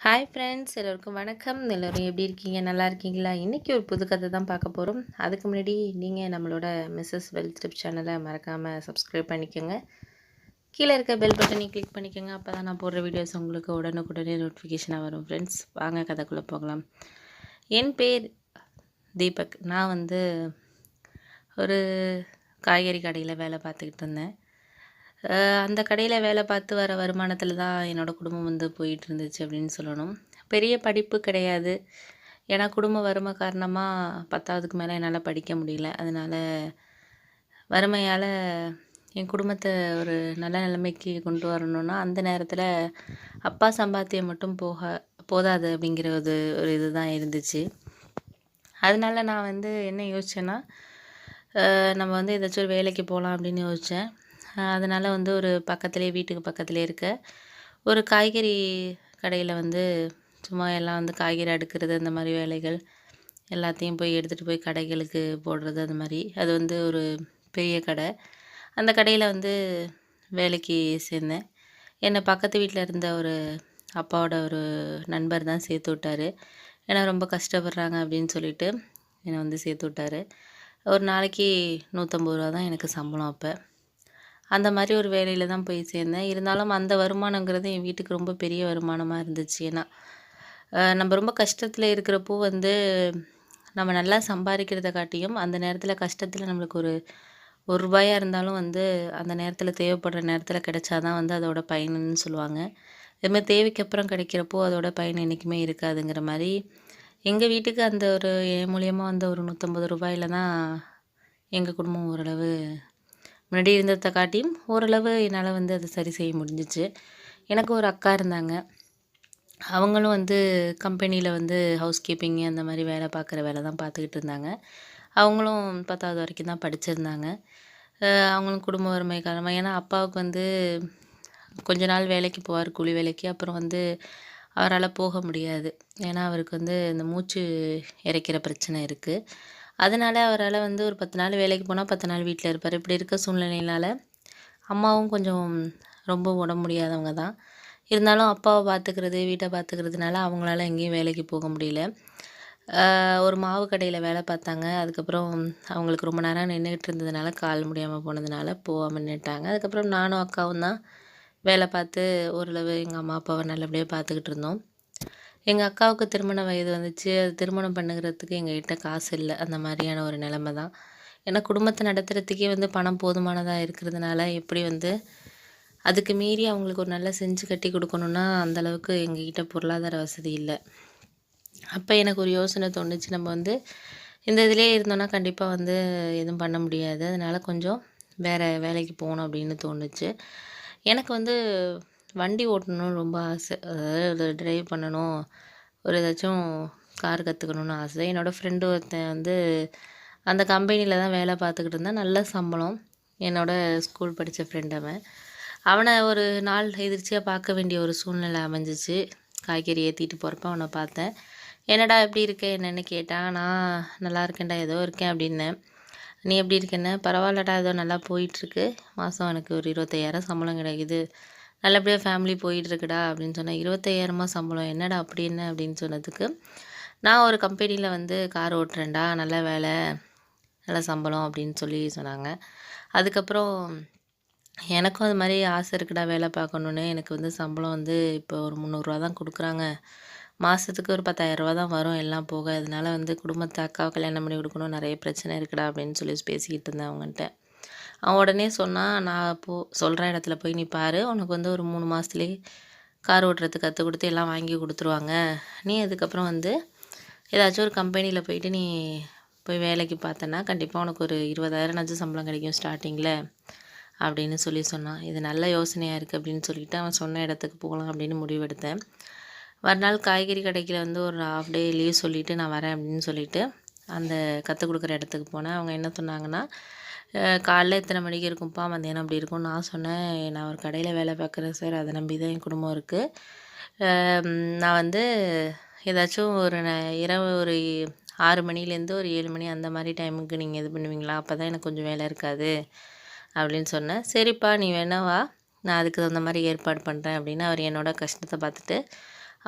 Hi friends எல்லோருக்கும் வணக்கம். எல்லோரும் எப்படி இருக்கீங்க? நல்லா இருக்கீங்களா? இன்றைக்கி ஒரு புது கதை தான் பார்க்க போகிறோம் அதுக்கு முன்னாடி நீங்கள் நம்மளோட மிஸ்ஸஸ் வெல்த் டிப் சேனலை மறக்காமல் சப்ஸ்கிரைப் பண்ணிக்கோங்க. கீழே இருக்க பெல் பட்டனை கிளிக் பண்ணிக்கோங்க. அப்போ தான் நான் போடுற வீடியோஸ் உங்களுக்கு உடனுக்குடனே நோட்டிஃபிகேஷனாக வரும் ஃப்ரெண்ட்ஸ் வாங்க கதைக்குள்ளே போகலாம். என் பேர் தீபக். நான் வந்து ஒரு காய்கறி கடையில் வேலை பார்த்துக்கிட்டு இருந்தேன். அந்த கடையில் வேலை பார்த்து வர வருமானத்தில் தான் என்னோடய குடும்பம் வந்து போயிட்டு இருந்துச்சு அப்படின்னு சொல்லணும். பெரிய படிப்பு கிடையாது. ஏன்னா குடும்ப வறுமை காரணமாக பத்தாவதுக்கு மேலே என்னால் படிக்க முடியல. அதனால் வறுமையால் என் குடும்பத்தை ஒரு நல்ல நிலைமைக்கு கொண்டு வரணும்னா அந்த நேரத்தில் அப்பா சம்பாத்தியம் மட்டும் போக போதாது அப்படிங்கிற ஒரு ஒரு இது தான் இருந்துச்சு. அதனால நான் வந்து என்ன யோசித்தேன்னா நம்ம வந்து ஏதாச்சும் ஒரு வேலைக்கு போகலாம் அப்படின்னு யோசித்தேன் அதனால் வந்து ஒரு பக்கத்துலேயே வீட்டுக்கு பக்கத்துலேயே இருக்க ஒரு காய்கறி கடையில் வந்து சும்மா எல்லாம் வந்து காய்கறி அடுக்கிறது அந்த மாதிரி வேலைகள் எல்லாத்தையும் போய் எடுத்துகிட்டு போய் கடைகளுக்கு போடுறது அது மாதிரி. அது வந்து ஒரு பெரிய கடை. அந்த கடையில் வந்து வேலைக்கு சேர்ந்தேன். என்னை பக்கத்து வீட்டில் இருந்த ஒரு அப்பாவோட ஒரு நண்பர் தான் சேர்த்து விட்டார். ஏன்னா ரொம்ப கஷ்டப்படுறாங்க அப்படின்னு சொல்லிட்டு என்னை வந்து சேர்த்து விட்டார். ஒரு நாளைக்கு நூற்றம்பது ரூபா தான் எனக்கு சம்பளம் அப்போ. அந்த மாதிரி ஒரு வேலையில் தான் போய் சேர்ந்தேன். இருந்தாலும் அந்த வருமானங்கிறது என் வீட்டுக்கு ரொம்ப பெரிய வருமானமாக இருந்துச்சு. ஏன்னா நம்ம ரொம்ப கஷ்டத்தில் இருக்கிறப்போ வந்து நம்ம நல்லா சம்பாதிக்கிறத காட்டியும் அந்த நேரத்தில் கஷ்டத்தில் நம்மளுக்கு ஒரு ஒரு ரூபாயாக இருந்தாலும் வந்து அந்த நேரத்தில் தேவைப்படுற நேரத்தில் கிடைச்சாதான் வந்து அதோட பயனுன்னு சொல்லுவாங்க. இதுமாதிரி தேவைக்கு அப்புறம் கிடைக்கிறப்போ அதோட பயன் என்றைக்குமே இருக்காதுங்கிற மாதிரி எங்கள் வீட்டுக்கு அந்த ஒரு என் மூலியமாக வந்த ஒரு நூற்றம்பது ரூபாயில் தான் எங்கள் குடும்பம் ஓரளவு முன்னாடி இருந்ததை காட்டியும் ஓரளவு என்னால் வந்து அதை சரி செய்ய முடிஞ்சிச்சு. எனக்கு ஒரு அக்கா இருந்தாங்க. அவங்களும் வந்து கம்பெனியில் வந்து ஹவுஸ் கீப்பிங் அந்த மாதிரி வேலை பார்க்குற வேலை தான் பார்த்துக்கிட்டு இருந்தாங்க. அவங்களும் பத்தாவது வரைக்கும் தான் படிச்சிருந்தாங்க. அவங்களும் குடும்ப வறுமை காரணமாக ஏன்னா அப்பாவுக்கு வந்து கொஞ்ச நாள் வேலைக்கு போவார் கூலி வேலைக்கு. அப்புறம் வந்து அவரால் போக முடியாது. ஏன்னா அவருக்கு வந்து இந்த மூச்சு இறைக்கிற பிரச்சனை இருக்குது அதனால் அவரால் வந்து ஒரு பத்து நாள் வேலைக்கு போனால் பத்து நாள் வீட்டில் இருப்பார். இப்படி இருக்க சூழ்நிலையினால் அம்மாவும் கொஞ்சம் ரொம்ப உடம்பு முடியாதவங்க தான். இருந்தாலும் அப்பாவை பார்த்துக்கிறது வீட்டை பார்த்துக்கிறதுனால அவங்களால எங்கேயும் வேலைக்கு போக முடியல. ஒரு மாவு கடையில் வேலை பார்த்தாங்க. அதுக்கப்புறம் அவங்களுக்கு ரொம்ப நேரம் நின்றுக்கிட்டு இருந்ததுனால கால் முடியாமல் போனதுனால போகாமல் நின்றுட்டாங்க அதுக்கப்புறம் நானும் அக்காவும் தான் வேலை பார்த்து ஓரளவு எங்கள் அம்மா அப்பாவை நல்லபடியாக பார்த்துக்கிட்டு இருந்தோம். எங்கள் அக்காவுக்கு திருமண வயது வந்துச்சு. அது திருமணம் பண்ணுகிறதுக்கு எங்ககிட்ட காசு இல்லை. அந்த மாதிரியான ஒரு நிலமை தான். ஏன்னா குடும்பத்தை நடத்துகிறதுக்கே வந்து பணம் போதுமானதாக இருக்கிறதுனால எப்படி வந்து அதுக்கு மீறி அவங்களுக்கு ஒரு நல்லா செஞ்சு கட்டி கொடுக்கணுன்னா அந்தளவுக்கு எங்ககிட்ட பொருளாதார வசதி இல்லை. அப்போ எனக்கு ஒரு யோசனை தோணுச்சு. நம்ம வந்து இந்த இதிலே இருந்தோன்னா கண்டிப்பாக வந்து எதுவும் பண்ண முடியாது. அதனால் கொஞ்சம் வேறு வேலைக்கு போகணும் அப்படின்னு தோணுச்சு. எனக்கு வந்து வண்டி ஓட்டணும்னு ரொம்ப ஆசை. அதாவது ட்ரைவ் பண்ணணும். ஒரு ஏதாச்சும் கார் கற்றுக்கணுன்னு ஆசை. என்னோடய ஃப்ரெண்டு ஒருத்தன் வந்து அந்த கம்பெனியில் தான் வேலை பார்த்துக்கிட்டு இருந்தான். நல்ல சம்பளம். என்னோடய ஸ்கூல் படித்த ஃப்ரெண்ட் அவன். அவனை ஒரு நாள் எதிர்ச்சியாக பார்க்க வேண்டிய ஒரு சூழ்நிலை அமைஞ்சிச்சு. காய்கறி ஏற்றிட்டு போகிறப்ப அவனை பார்த்தேன். என்னடா எப்படி இருக்க? என்னென்னு கேட்டான் நான் நல்லா இருக்கேன்டா ஏதோ இருக்கேன் அப்படின்னேன் நீ எப்படி இருக்கேன்னு? பரவாயில்லடா ஏதோ நல்லா போயிட்டுருக்கு மாதம் எனக்கு ஒரு இருபத்தையாயிரம் சம்பளம் கிடைக்குது. நல்லபடியாக ஃபேமிலி போயிட்டுருக்குடா அப்படின்னு சொன்னேன் இருபத்தையாயிரமா சம்பளம் என்னடா அப்படி என்ன அப்படின்னு சொன்னதுக்கு நான் ஒரு கம்பெனியில் வந்து கார் ஓட்டுறேன்டா நல்ல வேலை நல்ல சம்பளம் அப்படின்னு சொல்லி சொன்னாங்க. அதுக்கப்புறம் எனக்கும் அது மாதிரி ஆசை இருக்குடா வேலை பார்க்கணுன்னு எனக்கு வந்து சம்பளம் வந்து இப்போ ஒரு முந்நூறுரூவா தான் கொடுக்குறாங்க. மாதத்துக்கு ஒரு பத்தாயிரரூவா தான் வரும் எல்லாம் போக அதனால் வந்து குடும்பத்தை அக்காவை கல்யாணம் பண்ணி கொடுக்கணும் நிறைய பிரச்சனை இருக்குடா அப்படின்னு சொல்லி பேசிக்கிட்டு இருந்தேன் அவங்கள்ட்ட அவன் உடனே சொன்னான் நான் போ சொல்கிற இடத்துல போய் நீ பாரு. உனக்கு வந்து ஒரு மூணு மாதத்துலேயே கார் ஓட்டுறதுக்கு கற்றுக் கொடுத்து எல்லாம் வாங்கி கொடுத்துருவாங்க. நீ அதுக்கப்புறம் வந்து ஏதாச்சும் ஒரு கம்பெனியில் போயிட்டு நீ போய் வேலைக்கு பார்த்தனா கண்டிப்பாக உனக்கு ஒரு இருபதாயிரம்னாச்சும் சம்பளம் கிடைக்கும் ஸ்டார்டிங்கில் அப்படின்னு சொல்லி சொன்னான். இது நல்ல யோசனையாக இருக்குது அப்படின்னு சொல்லிட்டு அவன் சொன்ன இடத்துக்கு போகலாம் அப்படின்னு முடிவெடுத்தேன். மறுநாள் காய்கறி கடைக்கில் வந்து ஒரு ஹாஃப் டே லீவ் சொல்லிவிட்டு நான் வரேன் அப்படின்னு சொல்லிவிட்டு அந்த கற்றுக் கொடுக்குற இடத்துக்கு போனேன். அவங்க என்ன சொன்னாங்கன்னா காலைல இத்தனை மணிக்கு இருக்கும்ப்பா மத்தியானம் அப்படி இருக்கும் நான் சொன்னேன். நான் ஒரு கடையில் வேலை பார்க்குறேன் சார். அதை நம்பி தான் என் குடும்பம் இருக்குது நான் வந்து ஏதாச்சும் ஒரு இரவு ஒரு ஆறு மணிலேருந்து ஒரு ஏழு மணி அந்த மாதிரி டைமுக்கு நீங்கள் இது பண்ணுவீங்களா? அப்போ தான் எனக்கு கொஞ்சம் வேலை இருக்காது அப்படின்னு சொன்னேன். சரிப்பா நீ வேணா நான் அதுக்கு தகுந்த மாதிரி ஏற்பாடு பண்ணுறேன் அப்படின்னு அவர் என்னோடய கஷ்டத்தை பார்த்துட்டு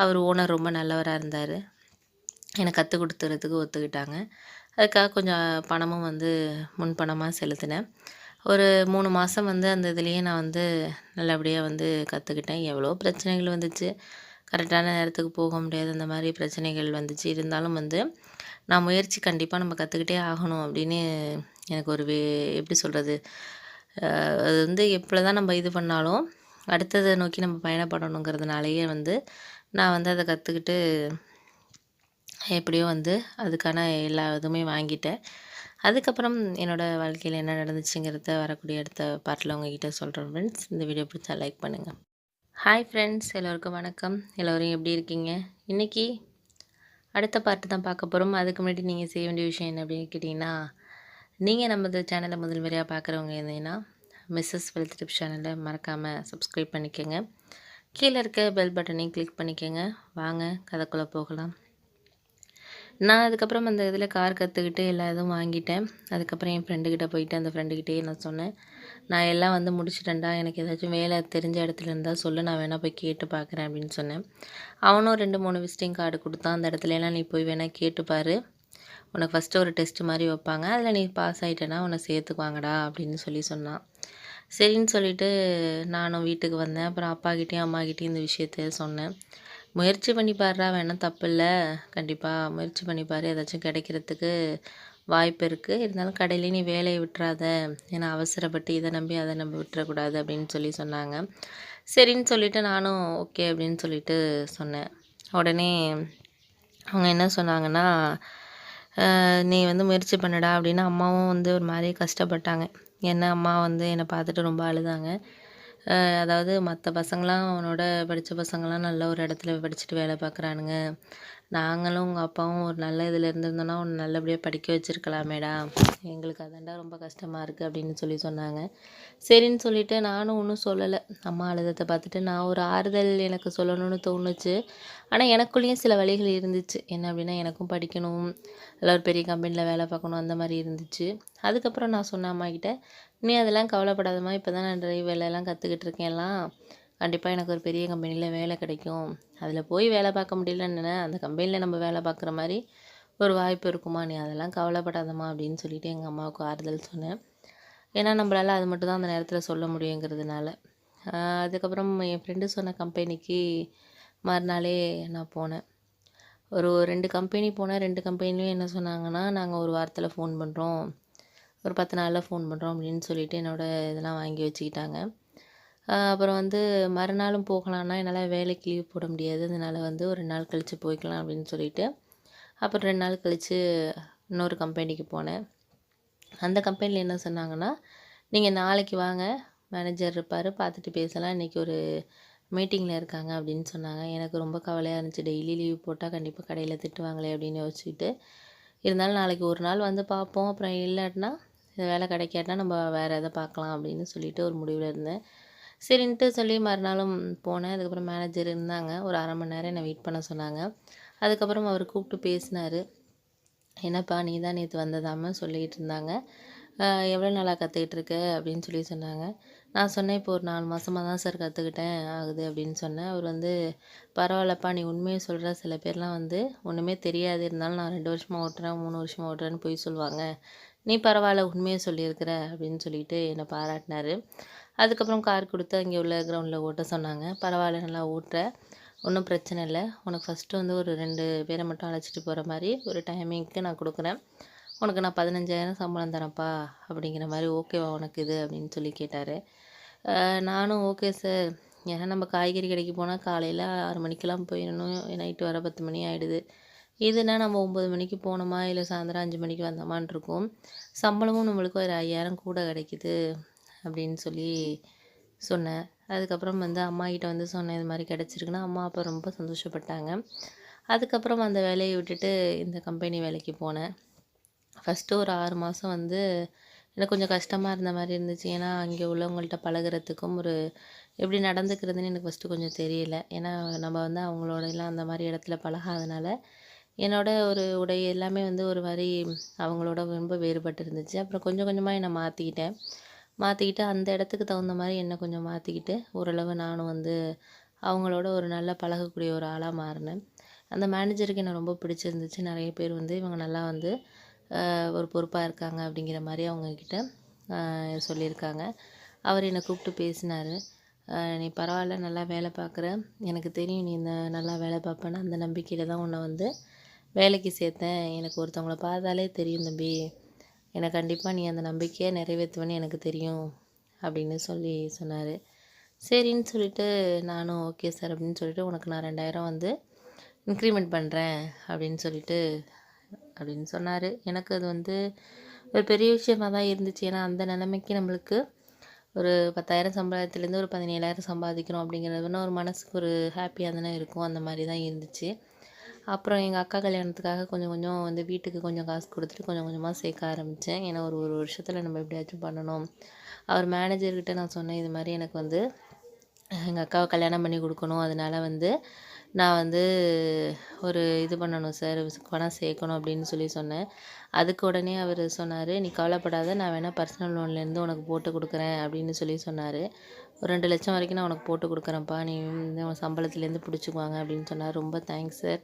அவர் ஓனர் ரொம்ப நல்லவராக இருந்தார். எனக்கு கற்றுக் கொடுத்துறதுக்கு ஒத்துக்கிட்டாங்க. அதுக்காக கொஞ்சம் பணமும் வந்து முன்பணமாக செலுத்தினேன். ஒரு மூணு மாதம் வந்து அந்த இதுலேயே நான் வந்து நல்லபடியாக வந்து கற்றுக்கிட்டேன் எவ்வளோ பிரச்சனைகள் வந்துச்சு. கரெக்டான நேரத்துக்கு போக முடியாது. அந்த மாதிரி பிரச்சனைகள் வந்துச்சு. இருந்தாலும் வந்து நான் முயற்சி கண்டிப்பாக நம்ம கற்றுக்கிட்டே ஆகணும் அப்படின்னு எனக்கு ஒரு வே எப்படி சொல்கிறது அது வந்து எப்போ தான் நம்ம இது பண்ணாலும் அடுத்ததை நோக்கி நம்ம பயணப்படணுங்கிறதுனாலேயே வந்து நான் வந்து அதை கற்றுக்கிட்டு எப்படியோ வந்து அதுக்கான எல்லா இதுவுமே வாங்கிட்டேன். அதுக்கப்புறம் என்னோடய வாழ்க்கையில் என்ன நடந்துச்சுங்கிறத வரக்கூடிய அடுத்த பாட்டில் உங்ககிட்ட சொல்கிறேன் ஃப்ரெண்ட்ஸ் இந்த வீடியோ பிடிச்சா லைக் பண்ணுங்கள் ஹாய் ஃப்ரெண்ட்ஸ் எல்லோருக்கும் வணக்கம். எல்லோரும் எப்படி இருக்கீங்க? இன்றைக்கி அடுத்த பாட்டு தான் பார்க்க போகிறோம் அதுக்கு முன்னாடி நீங்கள் செய்ய வேண்டிய விஷயம் என்ன அப்படின்னு கேட்டிங்கன்னா நீங்கள் நமது சேனலை முதல் முறையாக பார்க்குறவங்க இருந்தீங்கன்னா மிஸ்ஸஸ் வெல்த் டிப் சேனலை மறக்காமல் சப்ஸ்கிரைப் பண்ணிக்கோங்க. கீழே இருக்க பெல் பட்டனையும் கிளிக் பண்ணிக்கோங்க. வாங்க கதைக்குள்ளே போகலாம். நான் அதுக்கப்புறம் அந்த இதில் கார் கற்றுக்கிட்டு எல்லா இதுவும் வாங்கிட்டேன். அதுக்கப்புறம் என் ஃப்ரெண்டுக்கிட்ட போயிட்டு அந்த ஃப்ரெண்டுக்கிட்டே நான் சொன்னேன். நான் எல்லாம் வந்து முடிச்சிட்டேன்டா எனக்கு ஏதாச்சும் வேலை தெரிஞ்ச இடத்துல இருந்தால் சொல்லு நான் வேணால் போய் கேட்டு பார்க்குறேன் அப்படின்னு சொன்னேன். அவனும் ரெண்டு மூணு விசிட்டிங் கார்டு கொடுத்தான். அந்த இடத்துலலாம் நீ போய் வேணால் கேட்டுப்பாரு உனக்கு ஃபஸ்ட்டு ஒரு டெஸ்ட்டு மாதிரி வைப்பாங்க. அதில் நீ பாஸ் ஆகிட்டேன்னா உன்னை சேர்த்துக்குவாங்கடா அப்படின்னு சொல்லி சொன்னான். சரின்னு சொல்லிவிட்டு நானும் வீட்டுக்கு வந்தேன். அப்புறம் அப்பாக்கிட்டேயும் அம்மாக்கிட்டேயும் இந்த விஷயத்த சொன்னேன். முயற்சி பண்ணி பாடுறா வேணால் தப்பு இல்லை கண்டிப்பாக முயற்சி பண்ணி பாரு ஏதாச்சும் கிடைக்கிறதுக்கு வாய்ப்பு இருக்குது இருந்தாலும் கடையிலே நீ வேலையை விட்டுறாத. ஏன்னா அவசரப்பட்டு இதை நம்பி அதை நம்பி விட்டுறக்கூடாது அப்படின்னு சொல்லி சொன்னாங்க. சரின்னு சொல்லிவிட்டு நானும் ஓகே அப்படின்னு சொல்லிட்டு சொன்னேன். உடனே அவங்க என்ன சொன்னாங்கன்னா நீ வந்து முயற்சி பண்ணடா அப்படின்னு அம்மாவும் வந்து ஒரு மாதிரி கஷ்டப்பட்டாங்க. ஏன்னா அம்மா வந்து என்னை பார்த்துட்டு ரொம்ப அழுதாங்க. அதாவது மற்ற பசங்களாம் அவனோட படித்த பசங்களாம் நல்ல ஒரு இடத்துல படிச்சுட்டு வேலை பார்க்குறானுங்க நாங்களும் உங்கள் அப்பாவும் ஒரு நல்ல இதில் இருந்திருந்தோன்னா உன்னை நல்லபடியாக படிக்க வச்சுருக்கலாமேடா. எங்களுக்கு அதாண்டா ரொம்ப கஷ்டமாக இருக்குது அப்படின்னு சொல்லி சொன்னாங்க. சரின்னு சொல்லிவிட்டு நானும் ஒன்றும் சொல்லலை. அம்மா அழுதத்தை பார்த்துட்டு நான் ஒரு ஆறுதல் எனக்கு சொல்லணும்னு தோணுச்சு. ஆனால் எனக்குள்ளேயும் சில வழிகள் இருந்துச்சு. என்ன அப்படின்னா எனக்கும் படிக்கணும். இல்லை ஒரு பெரிய கம்பெனியில் வேலை பார்க்கணும் அந்த மாதிரி இருந்துச்சு. அதுக்கப்புறம் நான் சொன்ன அம்மாக்கிட்ட கிட்டே நீ அதெல்லாம் கவலைப்படாதம்மா. இப்போ தான் நான் டிரைவ் வேலையெல்லாம் கற்றுக்கிட்டு இருக்கேன்லாம். கண்டிப்பாக எனக்கு ஒரு பெரிய கம்பெனியில் வேலை கிடைக்கும். அதில் போய் வேலை பார்க்க முடியலன்னு அந்த கம்பெனியில் நம்ம வேலை பார்க்குற மாதிரி ஒரு வாய்ப்பு இருக்குமா? நீ அதெல்லாம் கவலைப்படாதம்மா அப்படின்னு சொல்லிட்டு எங்கள் அம்மாவுக்கு ஆறுதல் சொன்னேன். ஏன்னா நம்மளால் அது மட்டும் தான் அந்த நேரத்தில் சொல்ல முடியுங்கிறதுனால. அதுக்கப்புறம் என் ஃப்ரெண்டு சொன்ன கம்பெனிக்கு மறுநாளே நான் போனேன். ஒரு ரெண்டு கம்பெனி போனேன். ரெண்டு கம்பெனிலையும் என்ன சொன்னாங்கன்னா நாங்கள் ஒரு வாரத்தில் ஃபோன் பண்ணுறோம் ஒரு பத்து நாளில் ஃபோன் பண்ணுறோம் அப்படின்னு சொல்லிவிட்டு என்னோடய இதெல்லாம் வாங்கி வச்சுக்கிட்டாங்க. அப்புறம் வந்து மறுநாளும் போகலான்னா என்னால் வேலைக்கு லீவ் போட முடியாது. அதனால் வந்து ஒரு நாள் கழித்து போய்க்கலாம் அப்படின்னு சொல்லிவிட்டு அப்புறம் ரெண்டு நாள் கழித்து இன்னொரு கம்பெனிக்கு போனேன். அந்த கம்பெனியில் என்ன சொன்னாங்கன்னா நீங்கள் நாளைக்கு வாங்க மேனேஜர் இருப்பார் பார்த்துட்டு பேசலாம். இன்றைக்கி ஒரு மீட்டிங்கில் இருக்காங்க அப்படின்னு சொன்னாங்க. எனக்கு ரொம்ப கவலையாக இருந்துச்சு. டெய்லி லீவ் போட்டால் கண்டிப்பாக கடையில் திட்டுவாங்களே அப்படின்னு யோசிச்சுட்டு இருந்தாலும் நாளைக்கு ஒரு நாள் வந்து பார்ப்போம். அப்புறம் இல்லாட்டினா வேலை கிடைக்காட்டினா நம்ம வேறு எதை பார்க்கலாம் அப்படின்னு சொல்லிட்டு ஒரு முடிவில் இருந்தேன். சரின்ட்டு சொல்லி மறுநாளும் போனேன். அதுக்கப்புறம் மேனேஜர் இருந்தாங்க. ஒரு அரை மணி நேரம் என்னை வெயிட் பண்ண சொன்னாங்க. அதுக்கப்புறம் அவர் கூப்பிட்டு பேசினார். என்னப்பா நீ தான் நேற்று வந்ததாமல் சொல்லிகிட்டு இருந்தாங்க எவ்வளோ நாளாக கற்றுக்கிட்டு இருக்க? அப்படின்னு சொல்லி சொன்னாங்க. நான் சொன்னேன் இப்போ ஒரு நாலு மாதமாக தான் சார் கற்றுக்கிட்டேன் ஆகுது அப்படின்னு சொன்னேன். அவர் வந்து பரவாயில்லப்பா நீ உண்மையை சொல்கிற சில பேர்லாம் வந்து ஒன்றுமே தெரியாது. இருந்தாலும் நான் ரெண்டு வருஷமாக ஓட்டுறேன் மூணு வருஷமாக ஓட்டுறேன்னு போய் சொல்லுவாங்க. நீ பரவாயில்ல உண்மையை சொல்லியிருக்கிற அப்படின்னு சொல்லிட்டு என்னை பாராட்டினார். அதுக்கப்புறம் கார் கொடுத்து அங்கே உள்ள கிரவுண்டில் ஓட்ட சொன்னாங்க. பரவாயில்ல நல்லா ஓட்டுற. ஒன்றும் பிரச்சனை இல்லை. உனக்கு ஃபஸ்ட்டு வந்து ஒரு ரெண்டு பேரை மட்டும் அழைச்சிட்டு போகிற மாதிரி ஒரு டைமிங்க்கு நான் கொடுக்குறேன். உனக்கு நான் பதினஞ்சாயிரம் சம்பளம் தரேன்ப்பா அப்படிங்கிற மாதிரி ஓகேவா உனக்கு இது அப்படின்னு சொல்லி கேட்டார். நானும் ஓகே சார் ஏன்னா நம்ம காய்கறி கடைக்கு போனால் காலையில் ஆறு மணிக்கெல்லாம் போயிடணும். நைட்டு வர பத்து மணி ஆகிடுது இதுனா நம்ம ஒம்பது மணிக்கு போனோமா? இல்லை சாயந்தரம் அஞ்சு மணிக்கு வந்தோமான் இருக்கும் சம்பளமும் நம்மளுக்கு ஒரு ஐயாயிரம் கூட கிடைக்கிது அப்படின்னு சொல்லி சொன்னேன். அதுக்கப்புறம் வந்து அம்மாக்கிட்ட வந்து சொன்னேன் இது மாதிரி கிடச்சிருக்குன்னா அம்மா அப்பா ரொம்ப சந்தோஷப்பட்டாங்க. அதுக்கப்புறம் அந்த வேலையை விட்டுட்டு இந்த கம்பெனி வேலைக்கு போனேன். ஃபஸ்ட்டு ஒரு ஆறு மாதம் வந்து எனக்கு கொஞ்சம் கஷ்டமாக இருந்த மாதிரி இருந்துச்சு. ஏன்னா அங்கே உள்ளவங்கள்ட்ட பழகிறதுக்கும் ஒரு எப்படி நடந்துக்கிறதுன்னு எனக்கு ஃபஸ்ட்டு கொஞ்சம் தெரியல. ஏன்னா நம்ம வந்து அவங்களோடலாம் அந்த மாதிரி இடத்துல பழகாதனால என்னோட ஒரு உடை எல்லாமே வந்து ஒரு மாதிரி அவங்களோட ரொம்ப வேறுபட்டு இருந்துச்சு அப்புறம் கொஞ்சம் கொஞ்சமாக என்னை மாற்றிக்கிட்டேன் மாற்றிக்கிட்டு அந்த இடத்துக்கு தகுந்த மாதிரி என்னை கொஞ்சம் மாற்றிக்கிட்டு ஓரளவு நானும் வந்து அவங்களோட ஒரு நல்லா பழகக்கூடிய ஒரு ஆளாக மாறினேன். அந்த மேனேஜருக்கு என்ன ரொம்ப பிடிச்சிருந்துச்சு. நிறைய பேர் வந்து இவங்க நல்லா வந்து ஒரு பொறுப்பாக இருக்காங்க அப்படிங்கிற மாதிரி அவங்கக்கிட்ட சொல்லியிருக்காங்க. அவர் என்னை கூப்பிட்டு பேசினார். நீ பரவாயில்ல நல்லா வேலை பார்க்குற. எனக்கு தெரியும் நீ இந்த நல்லா வேலை பார்ப்பேன்னு. அந்த நம்பிக்கையில் தான் உன்னை வந்து வேலைக்கு சேர்த்தேன். எனக்கு ஒருத்தவங்கள பார்த்தாலே தெரியும் தம்பி. எனக்கு கண்டிப்பாக நீ அந்த நம்பிக்கையை நிறைவேற்றுவேன்னு எனக்கு தெரியும் அப்படின்னு சொல்லி சொன்னார். சரின்னு சொல்லிட்டு நானும் ஓகே சார் அப்படின்னு சொல்லிட்டு உனக்கு நான் ரெண்டாயிரம் வந்து இன்க்ரிமெண்ட் பண்ணுறேன் அப்படின்னு சொல்லிட்டு அப்படின்னு சொன்னார். எனக்கு அது வந்து ஒரு பெரிய விஷயமாக தான் இருந்துச்சு. ஏன்னா அந்த நிலைமைக்கு நம்மளுக்கு ஒரு பத்தாயிரம் சம்பளத்துலேருந்து ஒரு பதினேழாயிரம் சம்பாதிக்கிறோம் அப்படிங்கிறது ஒரு மனசுக்கு ஒரு ஹாப்பியாக தானே இருக்கும். அந்த மாதிரி தான் இருந்துச்சு. அப்புறம் எங்கள் அக்கா கல்யாணத்துக்காக கொஞ்சம் கொஞ்சம் வந்து வீட்டுக்கு கொஞ்சம் காசு கொடுத்துட்டு கொஞ்சம் கொஞ்சமாக சேர்க்க ஆரம்பித்தேன் ஏன்னா ஒரு ஒரு வருஷத்தில் நம்ம எப்படியாச்சும் பண்ணணும். அவர் மேனேஜர்கிட்ட நான் சொன்னேன் இது மாதிரி எனக்கு வந்து எங்கள் அக்காவை கல்யாணம் பண்ணி கொடுக்கணும். அதனால வந்து நான் வந்து ஒரு இது பண்ணணும் சார் பணம் சேர்க்கணும் அப்படின்னு சொல்லி சொன்னேன். அதுக்கு உடனே அவர் சொன்னார் நீ கவலைப்படாத நான் வேணால் பர்சனல் லோன்லேருந்து உனக்கு போட்டு கொடுக்குறேன் அப்படின்னு சொல்லி சொன்னார். ஒரு ரெண்டு லட்சம் வரைக்கும் நான் உனக்கு போட்டு கொடுக்குறேன்ப்பா நீ வந்து உன் சம்பளத்துலேருந்து பிடிச்சிக்குவாங்க அப்படின்னு சொன்னார். ரொம்ப தேங்க்ஸ் சார்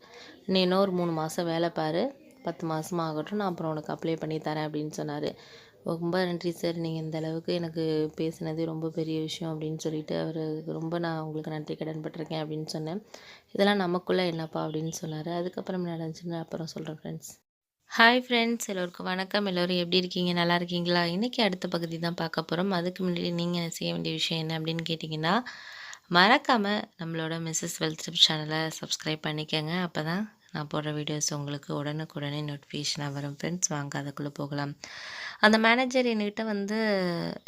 நீ இன்னும் ஒரு மூணு மாதம் வேலை பாரு. பத்து மாதமாக ஆகட்டும் நான் அப்புறம் உனக்கு அப்ளை பண்ணி தரேன் அப்படின்னு சொன்னார். ரொம்ப நன்றி சார். நீங்கள் இந்த அளவுக்கு எனக்கு பேசினது ரொம்ப பெரிய விஷயம் அப்படின்னு சொல்லிட்டு அவர் ரொம்ப நான் உங்களுக்கு நன்றி கடன் பட்டிருக்கேன் அப்படின்னு சொன்னேன். இதெல்லாம் நமக்குள்ளே என்னப்பா அப்படின்னு சொன்னார். அதுக்கப்புறம் நடந்துச்சுன்னு அப்புறம் சொல்கிறேன் ஃப்ரெண்ட்ஸ் ஹாய் ஃப்ரெண்ட்ஸ் எல்லோருக்கும் வணக்கம். எல்லோரும் எப்படி இருக்கீங்க? நல்லா இருக்கீங்களா? இன்றைக்கி அடுத்த பகுதி தான் பார்க்க போகிறோம் அதுக்கு முன்னாடி நீங்கள் செய்ய வேண்டிய விஷயம் என்ன அப்படின்னு கேட்டிங்கன்னா மறக்காமல் நம்மளோட மிஸ்ஸஸ் வெல்த் சேனலை சப்ஸ்கிரைப் பண்ணிக்கோங்க. அப்போ தான் நான் போடுற வீடியோஸ் உங்களுக்கு உடனுக்குடனே நோட்டிஃபிகேஷனாக வரும். ஃப்ரெண்ட்ஸ் வாங்க அதுக்குள்ளே போகலாம். அந்த மேனேஜர் என்கிட்ட வந்து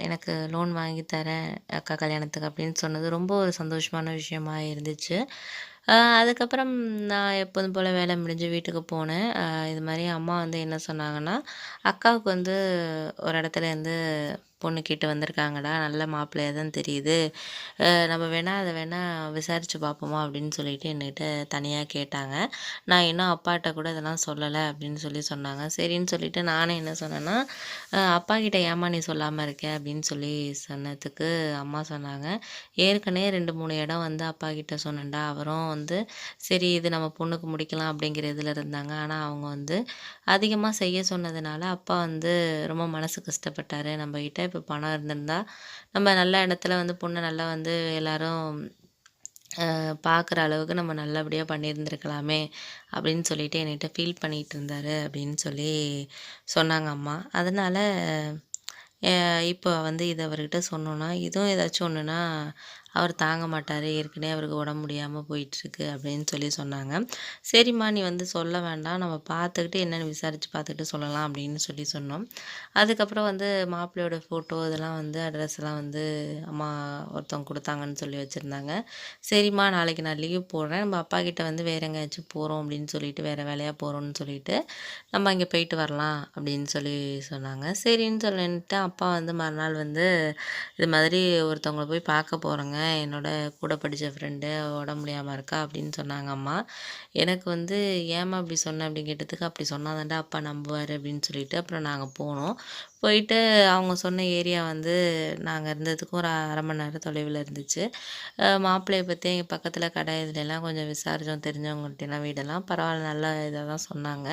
எனக்கு லோன் வாங்கி தரேன் அக்கா கல்யாணத்துக்கு அப்படின்னு சொன்னது ரொம்ப ஒரு சந்தோஷமான விஷயமா இருந்துச்சு. அதுக்கப்புறம் நான் எப்போதும் போல் வேலை முடிஞ்சு வீட்டுக்கு போனேன். இது மாதிரி அம்மா வந்து என்ன சொன்னாங்கன்னா அக்காவுக்கு வந்து ஒரு இடத்துல இருந்து பொண்ணு வந்திருக்காங்கடா நல்ல மாப்பிள்ளையாக தான் தெரியுது. நம்ம வேணால் அதை வேணால் விசாரித்து பார்ப்போமா அப்படின்னு சொல்லிட்டு என்கிட்ட தனியாக கேட்டாங்க. நான் இன்னும் அப்பாட்ட கூட இதெல்லாம் சொல்லலை அப்படின்னு சொல்லி சொன்னாங்க. சரின்னு சொல்லிட்டு நானே என்ன சொன்னேன்னா அப்பா கிட்ட ஏமா நீ சொல்லாமல் இருக்க அப்படின்னு சொல்லி சொன்னதுக்கு அம்மா சொன்னாங்க. ஏற்கனவே ரெண்டு மூணு இடம் வந்து அப்பா கிட்ட சொன்னேன்டா. அவரும் வந்து சரி இது நம்ம பொண்ணுக்கு முடிக்கலாம் அப்படிங்கிற இதில் இருந்தாங்க. ஆனால் அவங்க வந்து அதிகமாக செய்ய சொன்னதுனால அப்பா வந்து ரொம்ப மனசு கஷ்டப்பட்டார். நம்மக்கிட்ட இப்போ பணம் இருந்திருந்தா நம்ம நல்ல இடத்துல வந்து பொண்ணை நல்லா வந்து எல்லோரும் பார்க்குற அளவுக்கு நம்ம நல்லபடியாக பண்ணியிருந்துருக்கலாமே அப்படின்னு சொல்லிட்டு என்கிட்ட ஃபீல் பண்ணிகிட்டு இருந்தார் அப்படின்னு சொல்லி சொன்னாங்க அம்மா. அதனால் இப்போ வந்து இதை அவர்கிட்ட சொன்னோன்னா இதுவும் ஏதாச்சும் ஒன்றுனா அவர் தாங்க மாட்டார். ஏற்கனவே அவருக்கு உடம்பு முடியாமல் போயிட்டுருக்கு அப்படின்னு சொல்லி சொன்னாங்க. சரிம்மா நீ வந்து சொல்ல வேண்டாம். நம்ம பார்த்துக்கிட்டு என்னென்னு விசாரித்து பார்த்துக்கிட்டு சொல்லலாம் அப்படின்னு சொல்லி சொன்னோம். அதுக்கப்புறம் வந்து மாப்பிள்ளையோட ஃபோட்டோ இதெல்லாம் வந்து அட்ரஸ்லாம் வந்து அம்மா ஒருத்தவங்க கொடுத்தாங்கன்னு சொல்லி வச்சுருந்தாங்க. சரிம்மா நாளைக்கு நான் லீவ் போடுறேன். நம்ம அப்பா கிட்ட வந்து வேறு எங்கேயாச்சும் போகிறோம் அப்படின்னு சொல்லிட்டு வேறு வேலையாக போகிறோம்னு சொல்லிட்டு நம்ம அங்கே போயிட்டு வரலாம் அப்படின்னு சொல்லி சொன்னாங்க. சரின்னு சொல்லிட்டு அப்பா வந்து மறுநாள் வந்து இது மாதிரி ஒருத்தவங்களை போய் பார்க்க போகிறோங்க என்னோட கூட படித்த ஃப்ரெண்டு உடம்பு முடியாமல் இருக்கா அப்படின்னு சொன்னாங்க அம்மா. எனக்கு வந்து ஏம்மா அப்படி சொன்னேன் அப்படின்னு கேட்டதுக்கு அப்படி சொன்னாதாண்டா அப்பா நம்புவார் அப்படின்னு சொல்லிட்டு அப்புறம் நாங்கள் போனோம். போயிட்டு அவங்க சொன்ன ஏரியா வந்து நாங்கள் இருந்ததுக்கும் ஒரு அரை மணி நேரம் தொலைவில் இருந்துச்சு. மாப்பிள்ளையை பற்றி எங்கள் பக்கத்தில் கடை இதுலலாம் கொஞ்சம் விசாரித்தோம் தெரிஞ்சவங்கள்ட்டலாம் வீடெல்லாம். பரவாயில்ல நல்ல இதாக தான் சொன்னாங்க.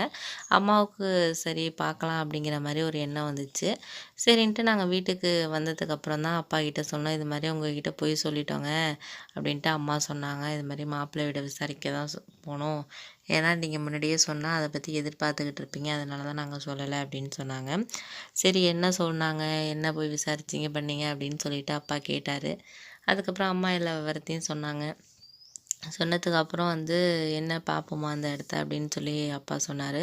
அம்மாவுக்கு சரி பார்க்கலாம் அப்படிங்கிற மாதிரி ஒரு எண்ணம் வந்துச்சு. சரின்ட்டு நாங்கள் வீட்டுக்கு வந்ததுக்கப்புறம் தான் அப்பா கிட்டே சொன்னோம் இது மாதிரி உங்ககிட்ட போய் சொல்லிட்டோங்க அப்படின்ட்டு அம்மா சொன்னாங்க. இது மாதிரி மாப்பிள்ளை வீடை விசாரிக்க தான் போனோம். ஏன்னா நீங்கள் முன்னாடியே சொன்னால் அதை பற்றி எதிர்பார்த்துக்கிட்டு இருப்பீங்க. அதனால தான் நாங்கள் சொல்லலை அப்படின்னு சொன்னாங்க. சரி என்ன சொன்னாங்க? என்ன போய் விசாரிச்சிங்க? பண்ணீங்க? அப்படின்னு சொல்லிட்டு அப்பா கேட்டார். அதுக்கப்புறம் அம்மா எல்லா விவரத்தையும் சொன்னாங்க. சொன்னதுக்கு அப்புறம் வந்து என்ன பார்ப்போமா அந்த இடத்த? அப்படின்னு சொல்லி அப்பா சொன்னார்.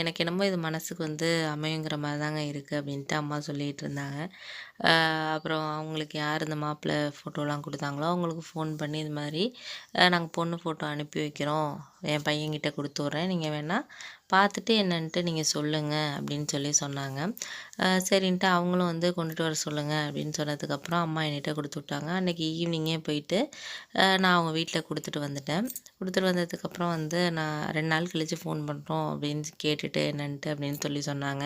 எனக்கு என்னமோ இது மனசுக்கு வந்து அமையுங்கிற மாதிரி தாங்க இருக்குது அப்படின்ட்டு அம்மா சொல்லிகிட்டு இருந்தாங்க. அப்புறம் அவங்களுக்கு யார் இந்த மாப்பிள்ளை ஃபோட்டோலாம் கொடுத்தாங்களோ அவங்களுக்கு ஃபோன் பண்ணி இது மாதிரி நாங்கள் பொண்ணு ஃபோட்டோ அனுப்பி வைக்கிறோம். என் பையன்கிட்ட கொடுத்து விட்றேன். நீங்கள் வேணால் பார்த்துட்டு என்னன்ட்டு நீங்கள் சொல்லுங்கள் அப்படின்னு சொல்லி சொன்னாங்க. சரின்ட்டு அவங்களும் வந்து கொண்டுட்டு வர சொல்லுங்கள் அப்படின்னு சொன்னதுக்கப்புறம் அம்மா என்கிட்ட கொடுத்து விட்டாங்க. அன்றைக்கி ஈவினிங்கே போயிட்டு நான் அவங்க வீட்டில் கொடுத்துட்டு வந்துட்டேன். கொடுத்துட்டு வந்ததுக்கப்புறம் வந்து நான் ரெண்டு நாள் கழித்து ஃபோன் பண்ணுறோம் அப்படின்னு கேட்டுட்டு என்னன்ட்டு அப்படின்னு சொல்லி சொன்னாங்க.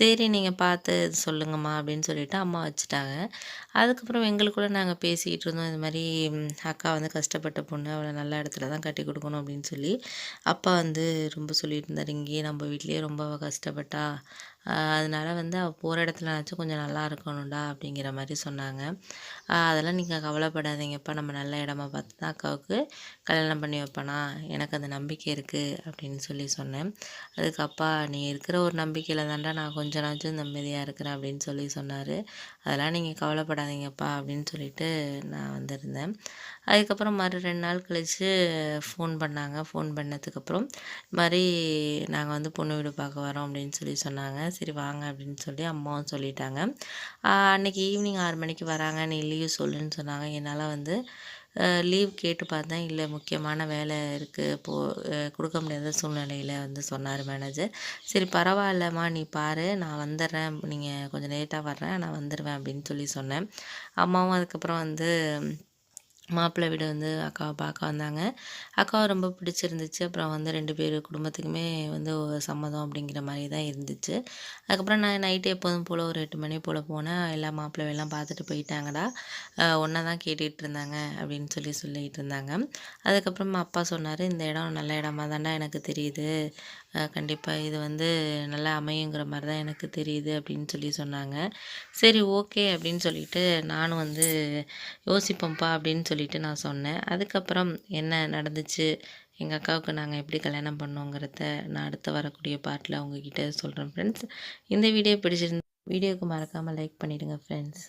சரி நீங்கள் பார்த்து சொல்லுங்கம்மா அப்படின்னு சொல்லிவிட்டு அம்மா வச்சுட்டாங்க. அதுக்கப்புறம் எங்களுக்குள்ள நாங்கள் பேசிக்கிட்டு இருந்தோம். இது மாதிரி அக்கா வந்து கஷ்டப்பட்ட பொண்ணு அவளை நல்ல இடத்துல தான் கட்டி கொடுக்கணும் அப்படின்னு சொல்லி. அப்பா வந்து ரொம்ப சொல்லிட்டு இருந்தார். இங்கேயே நம்ம வீட்லேயே ரொம்ப கஷ்டப்பட்டா அதனால வந்து அவள் போகிற இடத்துலனாச்சும் கொஞ்சம் நல்லா இருக்கணும்டா அப்படிங்கிற மாதிரி சொன்னாங்க. அதெல்லாம் நீங்கள் கவலைப்படாதீங்கப்பா. நம்ம நல்ல இடமா பார்த்து தான் அக்காவுக்கு கல்யாணம் பண்ணி வைப்பேனா? எனக்கு அந்த நம்பிக்கை இருக்குது அப்படின்னு சொல்லி சொன்னேன். அதுக்கு அப்பா நீ இருக்கிற ஒரு நம்பிக்கையில் தான்டா நான் கொஞ்ச நாச்சும் நிம்மதியாக இருக்கிறேன் அப்படின்னு சொல்லி சொன்னார். அதெல்லாம் நீங்கள் கவலைப்படாதீங்கப்பா அப்படின்னு சொல்லிட்டு நான் வந்திருந்தேன். அதுக்கப்புறம் மறு ரெண்டு நாள் கழித்து ஃபோன் பண்ணாங்க. ஃபோன் பண்ணதுக்கப்புறம் இது மாதிரி நாங்கள் வந்து பொண்ணு வீடு பார்க்க வரோம் அப்படின்னு சொல்லி சொன்னாங்க. சரி வாங்க அப்படின்னு சொல்லி அம்மாவும் சொல்லிட்டாங்க. அன்றைக்கி ஈவினிங் ஆறு மணிக்கு வராங்க. நீ லீவ் சொல்லுன்னு சொன்னாங்க. என்னால் வந்து லீவ் கேட்டு பார்த்தேன். இல்லை முக்கியமான வேலை இருக்குது போ கொடுக்க முடியாத சூழ்நிலையில் வந்து சொன்னார் மேனேஜர் சரி பரவாயில்லம்மா நீ பாரு. நான் வந்துடுறேன். நீங்கள் கொஞ்சம் லேட்டாக வர்றேன். நான் வந்துடுவேன் அப்படின்னு சொல்லி சொன்னேன். அம்மாவும் அதுக்கப்புறம் வந்து மாப்பிள்ளை வீடு வந்து அக்காவை பார்க்க வந்தாங்க. அக்காவை ரொம்ப பிடிச்சிருந்துச்சு. அப்புறம் வந்து ரெண்டு பேர் குடும்பத்துக்குமே வந்து சம்மதம் அப்படிங்கிற மாதிரி தான் இருந்துச்சு. அதுக்கப்புறம் நான் நைட்டு எப்போதும் போல் ஒரு எட்டு மணி போல் போனேன். எல்லா மாப்பிள்ளைவெல்லாம் பார்த்துட்டு போயிட்டாங்கடா. ஒன்றா தான் கேட்டுகிட்டு இருந்தாங்க அப்படின்னு சொல்லி சொல்லிட்டு இருந்தாங்க. அதுக்கப்புறம் அப்பா சொன்னார் இந்த இடம் நல்ல இடமா தாண்டா எனக்கு தெரியுது. கண்டிப்பாக இது வந்து நல்லா அமையுங்கிற மாதிரி தான் எனக்கு தெரியுது அப்படின்னு சொல்லி சொன்னாங்க. சரி ஓகே அப்படின்னு சொல்லிட்டு நானும் வந்து யோசிப்போம்ப்பா அப்படின்னு சொல்லிட்டு நான் சொன்னேன். அதுக்கப்புறம் என்ன நடந்துச்சு? எங்கள் அக்காவுக்கு நாங்கள் எப்படி கல்யாணம் பண்ணோங்கிறத நான் அடுத்து வரக்கூடிய பாட்டில் உங்ககிட்ட சொல்கிறேன் ஃப்ரெண்ட்ஸ் இந்த வீடியோ பிடிச்சிருந்த வீடியோவுக்கு மறக்காமல் லைக் பண்ணிவிடுங்க ஃப்ரெண்ட்ஸ்